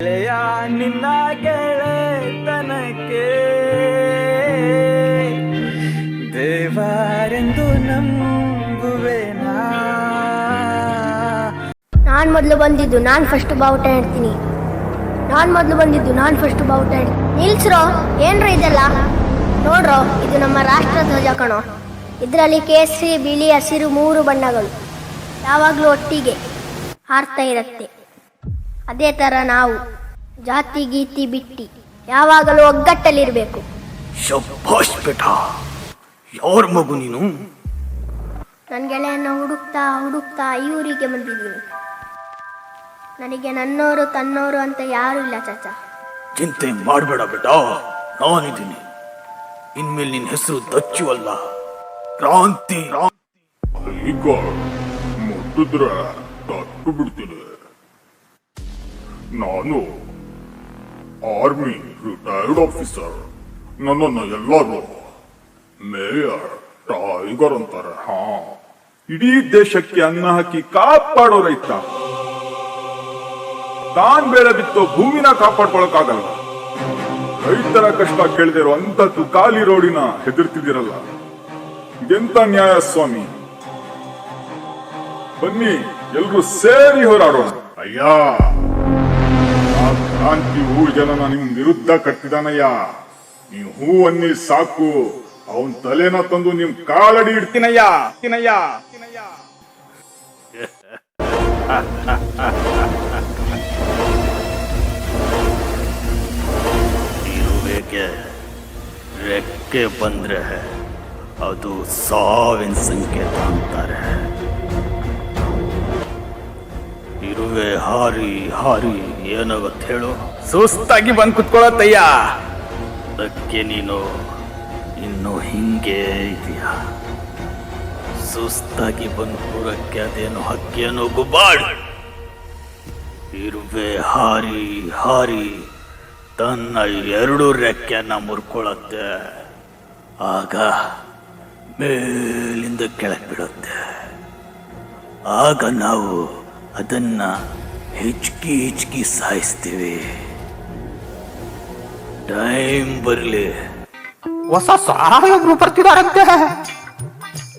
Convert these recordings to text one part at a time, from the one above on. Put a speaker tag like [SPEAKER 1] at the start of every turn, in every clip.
[SPEAKER 1] ಗೆಳೆಯ, ನಿನ್ನ ಗೆಳೆತನಕ್ಕೆ. ದೇವರೆಂದು
[SPEAKER 2] ನಾನು ಮೊದಲು ಬಂದಿದ್ದು, ನಾನು ಫಸ್ಟ್ ಬಾವುಟ ಹೇಳ್ತೀನಿ. ನಾನು ಮೊದಲು ಬಂದಿದ್ದು, ನಾನು ಫಸ್ಟ್ ಬಾವುಟ ಇಡ್ತೀನಿ ನಿಲ್ಸ್ರೋ, ಏನ್ರ ಇದೆಲ್ಲ? ನೋಡ್ರೋ, ಇದು ನಮ್ಮ ರಾಷ್ಟ್ರ ಧ್ವಜ ಕಣೋ. ಇದರಲ್ಲಿ ಕೇಸರಿ, ಬಿಳಿ, ಹಸಿರು, ಮೂರು ಬಣ್ಣಗಳು. ಯಾವಾಗಲೂ ಒಟ್ಟಿಗೆ ಹಾರ್ತಾ ಇರತ್ತೆ. ಅದೇ ತರ ನಾವು ಜಾತಿ ಗೀತಿ ಬಿಟ್ಟಿ ಯಾವಾಗಲೂ ಒಗ್ಗಟ್ಟಲ್ಲಿರಬೇಕು.
[SPEAKER 1] ಶಬ್ಬಾಷ್ ಬೇಟ ಯಾರ ಮಗು ನೀನು?
[SPEAKER 2] ನನ್ನ ಗೆಳೆಯನ್ನ ಹುಡುಕ್ತಾ ಹುಡುಕ್ತಾ ಈ ಊರಿಗೆ ಬಂದಿದ್ದೀನಿ. ನನಗೆ ನನ್ನೋರು ತನ್ನೋರು ಅಂತ ಯಾರು ಇಲ್ಲ ಚಾಚ.
[SPEAKER 1] ಚಿಂತೆ ಮಾಡಬೇಡ ಬೇಟ ನಾನಿದ್ದೀನಿ. ಇನ್ಮೇಲೆ ನಿನ್ನ ಹೆಸರು ದಚ್ಚು ಅಲ್ಲ. ಕ್ರಾಂತಿ
[SPEAKER 3] ಈಗ ಮುಟ್ಟಿದ್ರೆ ತಟ್ಟು ಬಿಡ್ತೀನಿ ನಾನು ಆರ್ಮಿ ರಿಟೈರ್ಡ್ ಆಫೀಸರ್ ನನ್ನನ್ನು ಎಲ್ಲರೂ ಮೇಯರ್ ಟೈಗರ್ ಅಂತಾರೆ. ಹಾ. ಇಡೀ ದೇಶಕ್ಕೆ ಅನ್ನ ಹಾಕಿ ಕಾಪಾಡೋ ರೈತ. ತಾನ್ ಬೇರೆ ಬಿತ್ತು, ಭೂಮಿನ ಕಾಪಾಡ್ಕೊಳಕಾಗಲ್ಲ ರೈತರ ಕಷ್ಟ ಕೇಳದಿರೋ ಅಂತದ್ದು ಖಾಲಿ ರೋಡಿನ ಹೆದರ್ತಿದಿರಲ್ಲ ಇದೆಂತ ನ್ಯಾಯ ಸ್ವಾಮಿ? ಬನ್ನಿ, ಎಲ್ರು ಸೇರಿ ಹೋರಾಡೋಣ. ಅಯ್ಯ. ಆ ಕ್ರಾಂತಿ ಹೂ ಜನನ ನಿಮ್ ವಿರುದ್ಧ ಕಟ್ಟಿದಾನಯ್ಯ. ನೀ ಹೂ ಅನ್ನಿ ಸಾಕು, ಅವನ್ ತಲೆನ ತಂದು ನಿಮ್ ಕಾಲಡಿ ಇಡ್ತೀನಯ್ಯ.
[SPEAKER 1] ತಿನಯ್ಯ ರೆಕ್ಕೆ ಬಂದ್ರೆ ಅದು ಸಾವಿನ ಸಂಕೇತ ಅಂತಾರೆ ಇರುವೆ ಹಾರಿ ಹಾರಿ ಏನಾಗತ್ತೆ ಹೇಳು? ಸುಸ್ತಾಗಿ ಬಂದು ಕುತ್ಕೊಳ್ಳತ್ತಯ್ಯ ಅದಕ್ಕೆ ನೀನು ಇನ್ನು ಹಿಂಗೆ ಇದೆಯಾ. ಸುಸ್ತಾಗಿ ಬಂದು ಕೂರಕ್ಕೆ ಅದೇನು ಹಕ್ಕಿಯನ್ನು ಗುಬ್ಬಾಡ್. ಇರುವೆ ಹಾರಿ ಹಾರಿ ತನ್ನ ಎರಡು ರೆಕ್ಕೆಯನ್ನ ಮುರ್ಕೊಳತ್ತೆ ಆಗ ಮೇಲಿಂದ ಕೆಳಗೆ ಬಿಡುತ್ತೆ. ಆಗ ನಾವು ಅದನ್ನ ಹಿಚ್ಕಿ ಹಿಚ್ಕಿ ಸಾಯಿಸ್ತೀವಿ. ಟೈಮ್ ಬರಲಿ.
[SPEAKER 4] ಹೊಸ ಸಾಹೇಬ್ರು ಬರ್ತಿದಾರಂತೆ.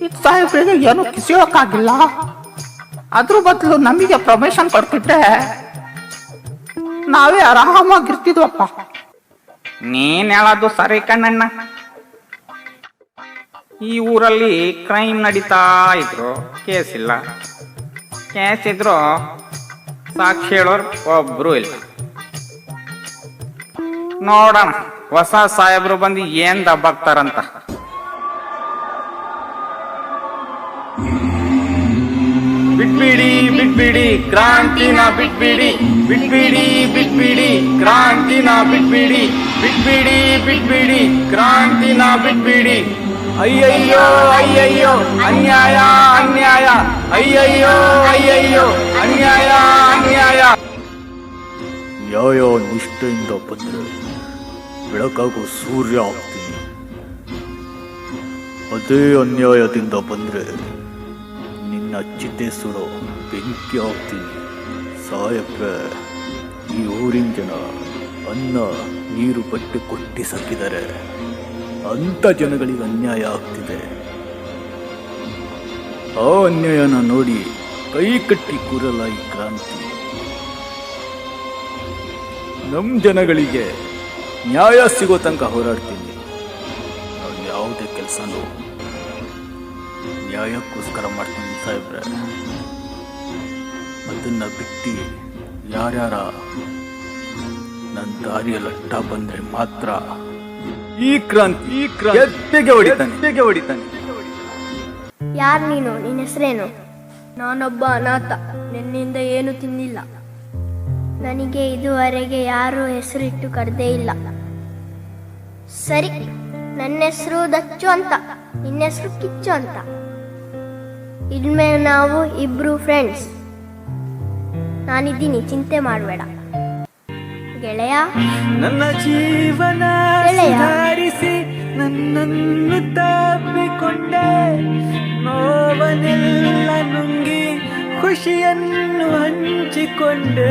[SPEAKER 4] ಈ ಸಾಹೇಬ್ರಿಗೆ ಏನು ಕಿಸಿಯೋಕ್ಕಾಗಿಲ್ಲ. ಅದ್ರ ಬದಲು ನಮಗೆ ಪ್ರಮೋಷನ್ ಕೊಡ್ತಿದ್ರೆ ನಾವೇ ಆರಾಮಾಗಿರ್ತಿದ್ವಪ್ಪ. ನೀನ್ ಹೇಳೋದು ಸರಿ ಕಣ್ಣಣ್ಣ. ಈ ಊರಲ್ಲಿ ಕ್ರೈಮ್ ನಡೀತಾ ಇದ್ರು ಕೇಸ್ ಇಲ್ಲ. ಕೇಸ್ ಇದ್ರು ಸಾಕ್ಷಿ ಹೇಳೋರು ಒಬ್ರು ಇಲ್ಲ. ನೋಡೋಣ, ಹೊಸ ಸಾಹೇಬ್ರು ಬಂದು ಏನ್ ದಬ್ಬಾಕ್ತಾರಂತ ಬಿಟ್ಬಿಡಿ ಬಿಟ್ಬಿಡಿ, ಕ್ರಾಂತಿನ ಬಿಟ್ಬಿಡಿ. ಬಿಟ್ಬಿಡಿ ಬಿಟ್ಬಿಡಿ, ಕ್ರಾಂತಿನ ಬಿಟ್ಬಿಡಿ. ಬಿಟ್ಬಿಡಿ ಬಿಟ್ಬಿಡಿ, ಕ್ರಾಂತಿನ ಬಿಟ್ಬಿಡಿ. ಅಯ್ಯಯ್ಯೋ ಅಯ್ಯಯ್ಯೋ, ಅನ್ಯಾಯ ಅನ್ಯಾಯ. ಅಯ್ಯಯ್ಯೋ ಅಯ್ಯಯ್ಯೋ, ಅನ್ಯಾಯ ಅನ್ಯಾಯ.
[SPEAKER 1] ಯಾವ್ಯಾವ ನಿಷ್ಠೆಯಿಂದ ಬಂದರೆ ಬೆಳಕಾಗೋ ಸೂರ್ಯ ಆಗ್ತೀನಿ. ಅದೇ ಅನ್ಯಾಯದಿಂದ ಬಂದರೆ ನಿನ್ನ ಚಿತ್ತೆ ಸುಡೋ ಬೆಂಕಿ ಆಗ್ತೀನಿ. ಸಾಯಕ್ಕೆ ಈ ಊರಿನ ಜನ ಅನ್ನ ನೀರು ಬಟ್ಟೆ ಕೊಟ್ಟಿ ಸಾಕಿದ್ದಾರೆ ಅಂಥ ಜನಗಳಿಗೆ ಅನ್ಯಾಯ ಆಗ್ತಿದೆ. ಆ ಅನ್ಯಾಯನ ನೋಡಿ ಕೈ ಕಟ್ಟಿ ಕೂರಲ್ಲ ಈ ಕ್ರಾಂತಿ. ನಮ್ಮ ಜನಗಳಿಗೆ ನ್ಯಾಯ ಸಿಗೋ ತನಕ ಹೋರಾಡ್ತೀನಿ. ನಾವು ಯಾವುದೇ ಕೆಲಸನೂ ನ್ಯಾಯಕ್ಕೋಸ್ಕರ ಮಾಡ್ತೀನಿ ಸಾಹೇಬ್ರೆ. ಅದನ್ನು ಬಿಟ್ಟು ಯಾರ್ಯಾರ ನನ್ನ ದಾರಿಯಲ್ಲಿ ಅಡ್ಡ ಬಂದರೆ ಮಾತ್ರ ಈ ಕ್ರಾಂತಿ ಈ ಕ್ರಾಂತಿ ಹೊಡಿತಾನೆ. ಹೊಡಿತಾನೆ.
[SPEAKER 2] ಯಾರು ನೀನು? ನಿನ್ನ ಹೆಸರೇನು? ನಾನೊಬ್ಬ ಅನಾಥ. ನಿನ್ನಿಂದ ಏನು ತಿನ್ನಿಲ್ಲ. ನನಗೆ ಇದುವರೆಗೆ ಯಾರು ಹೆಸರಿಟ್ಟು ಕರೆದೇ ಇಲ್ಲ. ಸರಿ ನನ್ನ ಹೆಸರು ದಚ್ಚು ಅಂತ ನಿನ್ನ ಹೆಸರು ಕಿಚ್ಚು ಅಂತ. ಇನ್ಮೇಲೆ ನಾವು ಇಬ್ರು ಫ್ರೆಂಡ್ಸ್ ನಾನಿದ್ದೀನಿ ಚಿಂತೆ ಮಾಡಬೇಡ. ಗೆಳೆಯ?
[SPEAKER 1] ನನ್ನ ಜೀವನ ಖುಷಿಯನ್ನು ಹಂಚಿಕೊಂಡೆ.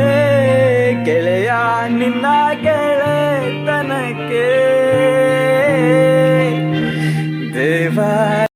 [SPEAKER 5] ಗೆಳೆಯ ನಿನ್ನ ಗೆಳೆತನಕ್ಕೆ. ದೇವ